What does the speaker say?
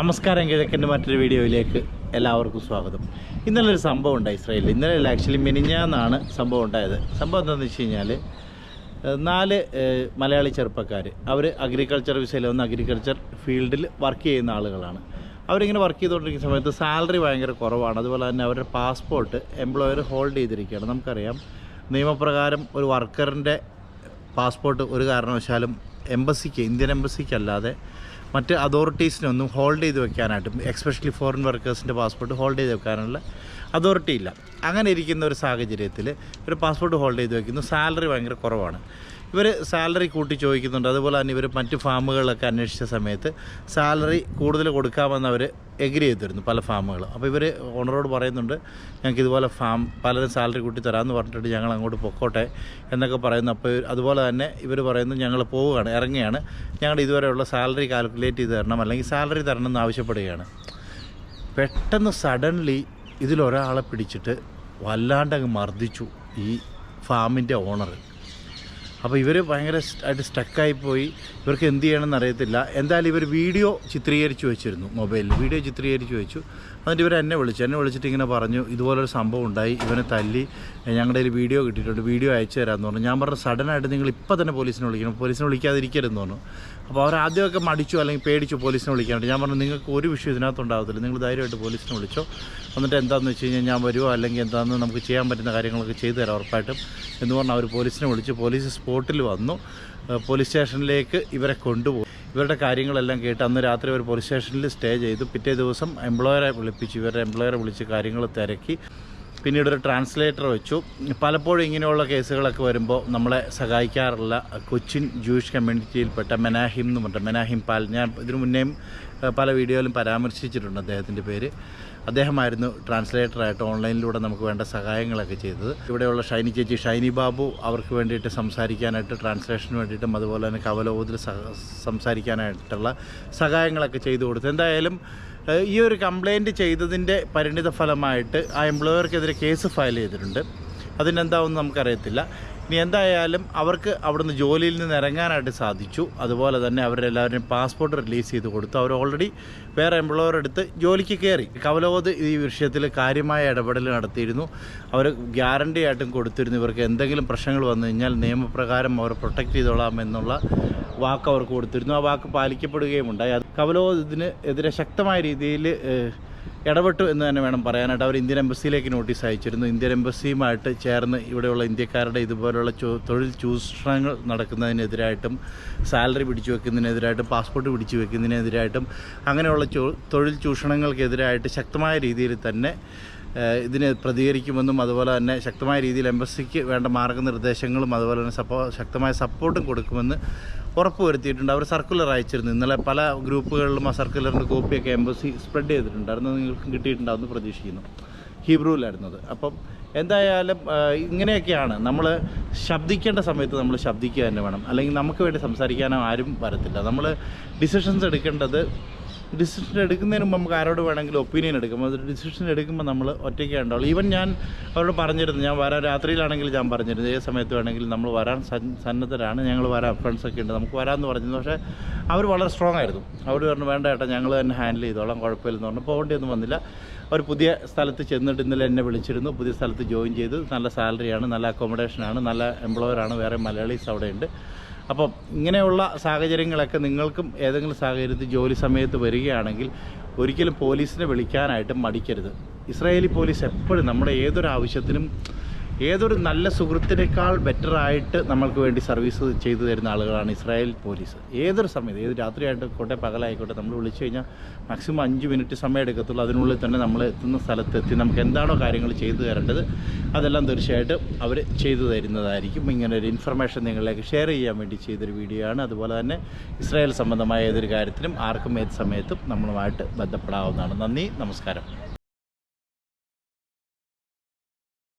നമസ്കാരം കിഴക്കന്റെ മറ്റൊരു വീഡിയോയിലേക്ക് എല്ലാവർക്കും സ്വാഗതം. ഇന്നലെ ഒരു സംഭവം ഉണ്ടായി ഇസ്രായേലിൽ. ഇന്നലെ ആക്ച്വലി മിനിഞ്ഞാന്നാണ് സംഭവം ഉണ്ടായത്. സംഭവം എന്താണെന്ന് വെച്ച് കഴിഞ്ഞാൽ നാല് മലയാളി ചെറുപ്പക്കാർ അവർ അഗ്രികൾച്ചർ വിസയിൽ വന്ന് അഗ്രികൾച്ചർ ഫീൽഡിൽ വർക്ക് ചെയ്യുന്ന ആളുകളാണ്. അവരിങ്ങനെ വർക്ക് ചെയ്തുകൊണ്ടിരിക്കുന്ന സമയത്ത് സാലറി ഭയങ്കര കുറവാണ്. അതുപോലെ തന്നെ അവരുടെ പാസ്പോർട്ട് എംപ്ലോയർ ഹോൾഡ് ചെയ്തിരിക്കുകയാണ്. നമുക്കറിയാം നിയമപ്രകാരം ഒരു വർക്കറിന്റെ പാസ്പോർട്ട് ഒരു കാരണവശാലും എംബസിക്ക് ഇന്ത്യൻ എംബസിക്ക് അല്ലാതെ മറ്റ് അതോറിറ്റീസിനൊന്നും ഹോൾഡ് ചെയ്ത് വെക്കാനായിട്ട് എക്സ്പെഷ്യലി ഫോറിൻ വർക്കേഴ്സിന്റെ പാസ്പോർട്ട് ഹോൾഡ് ചെയ്ത് വെക്കാനുള്ള അതോറിറ്റി ഇല്ല. അങ്ങനെ ഇരിക്കുന്ന ഒരു സാഹചര്യത്തിൽ ഒരു പാസ്പോർട്ട് ഹോൾഡ് ചെയ്ത് വെക്കുന്നു. സാലറി ഭയങ്കര കുറവാണ്. ഇവർ സാലറി കൂട്ടി ചോദിക്കുന്നുണ്ട്. അതുപോലെ തന്നെ ഇവർ മറ്റ് ഫാമുകളിലൊക്കെ അന്വേഷിച്ച സമയത്ത് സാലറി കൂടുതൽ കൊടുക്കാമെന്ന് അവർ എഗ്രി ചെയ്തിരുന്നു പല ഫാമുകളും. അപ്പോൾ ഇവർ ഓണറോട് പറയുന്നുണ്ട് ഞങ്ങൾക്ക് ഇതുപോലെ ഫാം പലരും സാലറി കൂട്ടി തരാമെന്ന് പറഞ്ഞിട്ട് ഞങ്ങൾ അങ്ങോട്ട് പൊക്കോട്ടെ എന്നൊക്കെ പറയുന്നു. അപ്പോൾ അതുപോലെ തന്നെ ഇവർ പറയുന്നു ഞങ്ങൾ പോവുകയാണ് ഇറങ്ങുകയാണ്. ഞങ്ങളുടെ ഇതുവരെയുള്ള സാലറി കാൽക്കുലേറ്റ് ചെയ്ത് തരണം അല്ലെങ്കിൽ സാലറി തരണം എന്ന് ആവശ്യപ്പെടുകയാണ്. പെട്ടെന്ന് സഡൻലി ഇതിലൊരാളെ പിടിച്ചിട്ട് വല്ലാണ്ടങ്ങ് മർദ്ദിച്ചു ഈ ഫാമിന്റെ ഓണർ അപ്പോൾ ഇവർ ഭയങ്കര ആയിട്ട് സ്റ്റക്കായി പോയി. ഇവർക്ക് എന്ത് ചെയ്യണമെന്ന് അറിയത്തില്ല. എന്തായാലും ഇവർ വീഡിയോ ചിത്രീകരിച്ച് വെച്ചിരുന്നു മൊബൈലിൽ വീഡിയോ ചിത്രീകരിച്ച് വെച്ചു. എന്നിട്ട് ഇവർ എന്നെ വിളിച്ചു. എന്നെ വിളിച്ചിട്ട് ഇങ്ങനെ പറഞ്ഞു ഇതുപോലൊരു സംഭവം ഉണ്ടായി. ഇവനെ തല്ലി. ഞങ്ങളുടെ ഒരു വീഡിയോ കിട്ടിയിട്ടുണ്ട്. വീഡിയോ അയച്ചു തരാമെന്ന് പറഞ്ഞു. ഞാൻ പറഞ്ഞു സഡനായിട്ട് നിങ്ങൾ ഇപ്പോൾ തന്നെ പോലീസിനെ വിളിക്കണം. പോലീസിനെ വിളിക്കാതിരിക്കരുതെന്ന് പറഞ്ഞു. അപ്പോൾ അവർ ആദ്യമൊക്കെ മടിച്ചു അല്ലെങ്കിൽ പേടിച്ചു പോലീസിനെ വിളിക്കാനായിട്ട് ഞാൻ പറഞ്ഞു നിങ്ങൾക്ക് ഒരു വിഷയം ഇതിനകത്ത് ഉണ്ടാകത്തില്ല നിങ്ങൾ ധൈര്യമായിട്ട് പോലീസിനെ വിളിച്ചോ. എന്നിട്ട് എന്താണെന്ന് വെച്ച് കഴിഞ്ഞാൽ ഞാൻ വരുമോ അല്ലെങ്കിൽ എന്താണെന്ന് നമുക്ക് ചെയ്യാൻ പറ്റുന്ന കാര്യങ്ങളൊക്കെ ചെയ്തു തരാം ഉറപ്പായിട്ടും. എന്ന് പറഞ്ഞാൽ അവർ പോലീസിനെ വിളിച്ച്. പോലീസ് സ്പോട്ടിൽ വന്നു. പോലീസ് സ്റ്റേഷനിലേക്ക് ഇവരെ കൊണ്ടുപോയി. ഇവരുടെ കാര്യങ്ങളെല്ലാം കേട്ട് അന്ന് രാത്രി അവർ പോലീസ് സ്റ്റേഷനിൽ സ്റ്റേ ചെയ്തു. പിറ്റേ ദിവസം എംപ്ലോയറെ വിളിപ്പിച്ചു. ഇവരുടെ എംപ്ലോയറെ വിളിച്ച് കാര്യങ്ങൾ തിരക്കി. പിന്നീട് ഒരു ട്രാൻസ്ലേറ്റർ വെച്ചു. പലപ്പോഴും ഇങ്ങനെയുള്ള കേസുകളൊക്കെ വരുമ്പോൾ നമ്മളെ സഹായിക്കാറുള്ള കൊച്ചിൻ ജൂയിഷ് കമ്മ്യൂണിറ്റിയിൽപ്പെട്ട മെനാഹിം എന്ന് പറഞ്ഞ മെനാഹിം പാൽ ഞാൻ ഇതിനു മുന്നേയും പല വീഡിയോയിലും പരാമർശിച്ചിട്ടുണ്ട് അദ്ദേഹത്തിന്റെ പേര്. അദ്ദേഹമായിരുന്നു ട്രാൻസ്ലേറ്ററായിട്ട് ഓൺലൈനിലൂടെ നമുക്ക് വേണ്ട സഹായങ്ങളൊക്കെ ചെയ്തത്. ഇവിടെയുള്ള ഷൈനി ചേച്ചി ഷൈനി ബാബു അവർക്ക് വേണ്ടിയിട്ട് സംസാരിക്കാനായിട്ട് ട്രാൻസ്ലേഷന് വേണ്ടിയിട്ടും അതുപോലെ തന്നെ കവലോതിൽ സംസാരിക്കാനായിട്ടുള്ള സഹായങ്ങളൊക്കെ ചെയ്തു കൊടുത്തു. എന്തായാലും ഈ ഒരു കംപ്ലൈന്റ് ചെയ്തതിന്റെ പരിണിത ഫലമായിട്ട് ആ എംപ്ലോയർക്കെതിരെ കേസ് ഫയൽ ചെയ്തിട്ടുണ്ട്. അതിനെന്താവെന്ന് നമുക്കറിയത്തില്ല. ഇനി എന്തായാലും അവർക്ക് അവിടുന്ന് ജോലിയിൽ നിന്ന് ഇറങ്ങാനായിട്ട് സാധിച്ചു. അതുപോലെ തന്നെ അവരെല്ലാവരും പാസ്പോർട്ട് റിലീസ് ചെയ്ത് കൊടുത്തു. അവർ ഓൾറെഡി വേറെ എംപ്ലോയർ എടുത്ത് ജോലിക്ക് കയറി. കവലോത് ഈ വിഷയത്തിൽ കാര്യമായ ഇടപെടൽ നടത്തിയിരുന്നു. അവർ ഗ്യാരണ്ടി ആയിട്ടും കൊടുത്തിരുന്നു. ഇവർക്ക് എന്തെങ്കിലും പ്രശ്നങ്ങൾ വന്നു കഴിഞ്ഞാൽ നിയമപ്രകാരം അവർ പ്രൊട്ടക്റ്റ് ചെയ്തോളാം എന്നുള്ള വാക്ക് അവർക്ക് കൊടുത്തിരുന്നു. ആ വാക്ക് പാലിക്കപ്പെടുകയും ഉണ്ടായി. അത് കവലോ ഇതിന് എതിരെ ശക്തമായ രീതിയിൽ ഇടപെട്ടു എന്ന് തന്നെ വേണം പറയാനായിട്ട് അവർ ഇന്ത്യൻ എംബസിയിലേക്ക് നോട്ടീസ് അയച്ചിരുന്നു. ഇന്ത്യൻ എംബസിയുമായിട്ട് ചേർന്ന് ഇവിടെയുള്ള ഇന്ത്യക്കാരുടെ ഇതുപോലുള്ള തൊഴിൽ ചൂഷണങ്ങൾ നടക്കുന്നതിനെതിരായിട്ടും സാലറി പിടിച്ചു വെക്കുന്നതിനെതിരായിട്ടും പാസ്പോർട്ട് പിടിച്ചു വെക്കുന്നതിനെതിരായിട്ടും അങ്ങനെയുള്ള തൊഴിൽ ചൂഷണങ്ങൾക്കെതിരായിട്ട് ശക്തമായ രീതിയിൽ തന്നെ ഇതിന് പ്രതികരിക്കുമെന്നും അതുപോലെ തന്നെ ശക്തമായ രീതിയിൽ എംബസിക്ക് വേണ്ട മാർഗനിർദ്ദേശങ്ങളും അതുപോലെ തന്നെ സപ്പോ ശക്തമായ സപ്പോർട്ടും കൊടുക്കുമെന്ന് ഉറപ്പുവരുത്തിയിട്ടുണ്ട്. അവർ സർക്കുലർ അയച്ചിരുന്നു. ഇന്നലെ പല ഗ്രൂപ്പുകളിലും ആ സർക്കുലറിന്റെ കോപ്പിയൊക്കെ എംബസി സ്പ്രെഡ് ചെയ്തിട്ടുണ്ടായിരുന്നു. നിങ്ങൾക്കും കിട്ടിയിട്ടുണ്ടാവുമെന്ന് പ്രതീക്ഷിക്കുന്നു. ഹീബ്രുവിലായിരുന്നത് അപ്പം എന്തായാലും ഇങ്ങനെയൊക്കെയാണ്. നമ്മൾ ശബ്ദിക്കേണ്ട സമയത്ത് നമ്മൾ ശബ്ദിക്കുക തന്നെ വേണം. അല്ലെങ്കിൽ നമുക്ക് വേണ്ടി സംസാരിക്കാനോ ആരും വരത്തില്ല. നമ്മൾ ഡിസിഷൻസ് എടുക്കേണ്ടത് ഡിസിഷൻ എടുക്കുന്നതിന് മുമ്പ് നമുക്ക് ആരോട് വേണമെങ്കിലും ഒപ്പീനിയൻ എടുക്കും. അത് ഡിസിഷൻ എടുക്കുമ്പോൾ നമ്മൾ ഒറ്റയ്ക്ക് ഉണ്ടാവുള്ളൂ. ഈവൻ ഞാൻ അവരോട് പറഞ്ഞിരുന്നു ഞാൻ വരാൻ രാത്രിയിലാണെങ്കിൽ ഞാൻ പറഞ്ഞിരുന്നു. ഏത് സമയത്ത് വേണമെങ്കിലും നമ്മൾ വരാൻ സന്നദ്ധരാണ്. ഞങ്ങൾ വരാം ഫ്രണ്ട്സൊക്കെ ഉണ്ട്. നമുക്ക് വരാമെന്ന് പറഞ്ഞിരുന്നു. പക്ഷേ അവർ വളരെ സ്ട്രോങ് ആയിരുന്നു. അവർ പറഞ്ഞു വേണ്ട ഏട്ടാ ഞങ്ങൾ തന്നെ ഹാൻഡിൽ ചെയ്തോളാം കുഴപ്പമില്ലെന്ന് പറഞ്ഞു. പോകേണ്ടിയൊന്നും വന്നില്ല. അവർ പുതിയ സ്ഥലത്ത് ചെന്നിട്ട് ഇന്നലെ എന്നെ വിളിച്ചിരുന്നു. പുതിയ സ്ഥലത്ത് ജോയിൻ ചെയ്തു. നല്ല സാലറിയാണ് നല്ല അക്കോമഡേഷനാണ് നല്ല എംപ്ലോയറാണ് വേറെ മലയാളീസ് അവിടെയുണ്ട്. അപ്പം ഇങ്ങനെയുള്ള സാഹചര്യങ്ങളൊക്കെ നിങ്ങൾക്കും ഏതെങ്കിലും സാഹചര്യത്തിൽ ജോലി സമയത്ത് വരികയാണെങ്കിൽ ഒരിക്കലും പോലീസിനെ വിളിക്കാനായിട്ട് മടിക്കരുത്. ഇസ്രായേലി പോലീസ് എപ്പോഴും നമ്മുടെ ഏതൊരു ആവശ്യത്തിനും ഏതൊരു നല്ല സുഹൃത്തിനേക്കാൾ ബെറ്ററായിട്ട് നമ്മൾക്ക് വേണ്ടി സർവീസ് ചെയ്തു തരുന്ന ആളുകളാണ് ഇസ്രായേൽ പോലീസ് ഏതൊരു സമയത്ത് ഏത് രാത്രിയായിക്കോട്ടെ പകലായിക്കോട്ടെ നമ്മൾ വിളിച്ചു കഴിഞ്ഞാൽ മാക്സിമം അഞ്ച് മിനിറ്റ് സമയം എടുക്കത്തുള്ളൂ. അതിനുള്ളിൽ തന്നെ നമ്മൾ എത്തുന്ന സ്ഥലത്തെത്തി നമുക്ക് എന്താണോ കാര്യങ്ങൾ ചെയ്തു തരേണ്ടത് അതെല്ലാം തീർച്ചയായിട്ടും അവർ ചെയ്തു തരുന്നതായിരിക്കും. ഇങ്ങനെ ഒരു ഇൻഫർമേഷൻ നിങ്ങളിലേക്ക് ഷെയർ ചെയ്യാൻ വേണ്ടി ചെയ്തൊരു വീഡിയോ ആണ്. അതുപോലെ തന്നെ ഇസ്രായേൽ സംബന്ധമായ ഏതൊരു കാര്യത്തിനും ആർക്കും ഏത് സമയത്തും നമ്മളുമായിട്ട് ബന്ധപ്പെടാവുന്നതാണ്. നന്ദി നമസ്കാരം.